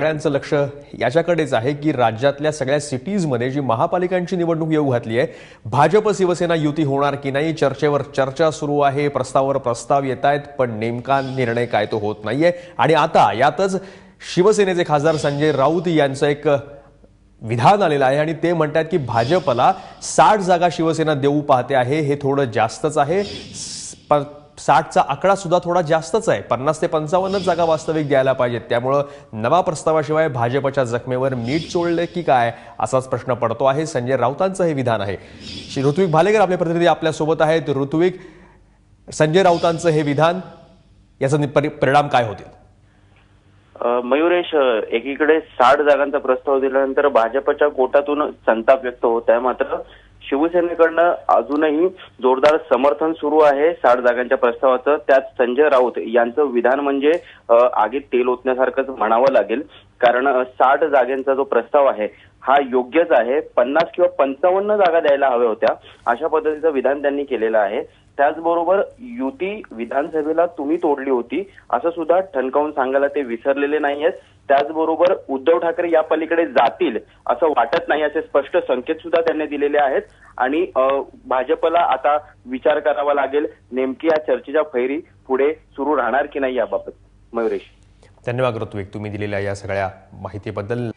सगळ्यांचं लक्ष याच्याकडेच आहे की राज्यातल्या सगळ्या सिटीजमध्ये जी महापालिकांची निवडणूक येऊ घातली आहे भाजप शिवसेना युती होणार की नाही चर्चेवर चर्चा सुरू आहे प्रस्तावावर प्रस्ताव येत आहेत पण नेमका निर्णय काय तो होत नाहीये. आणि आता यातच शिवसेनेचे खासदार संजय राऊत यांचं एक विधान आलेलं आहे आणि ते म्हणतात की भाजपला साठ जागा शिवसेना देऊ पाहते आहे हे थोडं जास्तच आहे. साठचा आकडा सुद्धा थोडा जास्तच आहे. पन्नास ते पंचावन्नच जागा वास्तविक द्यायला पाहिजेत. त्यामुळं नवा प्रस्तावाशिवाय भाजपच्या जखमेवर मीठ चोळले की काय? असाच प्रश्न पडतो आहे. संजय राऊतांचं हे विधान आहे. श्री ऋत्विक भालेकर आपले प्रतिनिधी आपल्यासोबत आहेत. ऋत्विक संजय राऊतांचं हे विधान याचा परि- परिणाम काय होतील? मयुरेश एकीकडे साठ जागांचा प्रस्ताव दिल्यानंतर भाजपच्या कोटातून संताप व्यक्त होत आहे. मात्र शिवसेनेकडनं अजूनही जोरदार समर्थन सुरू आहे साठ जागांच्या प्रस्तावाचं. त्यात संजय राऊत यांचं विधान म्हणजे आगीत तेल ओतण्यासारखंच म्हणावं लागेल. कारण साठ जागांचा जो प्रस्ताव आहे हा योग्यच आहे. पन्नास किंवा पंचावन्न जागा द्यायला हव्या होत्या. अशा पद्धतीचं विधान त्यांनी केलेलं आहे. त्याचबरोबर युती विधानसभेला तुम्ही तोडली होती असं सुद्धा ठणकावून सांगायला ते विसरलेले नाहीयेत. त्याचबरोबर उद्धव ठाकरे या पलीकडे जातील असं वाटत नाही असे स्पष्ट संकेत सुद्धा त्यांनी दिलेले आहेत. आणि भाजपला आता विचार करावा लागेल. नेमकी या चर्चेच्या फैरी पुढे सुरू राहणार की नाही याबाबत? मयुरेश. धन्यवाद ऋत्विक. तुम्ही दिलेल्या या सगळ्या माहितीबद्दल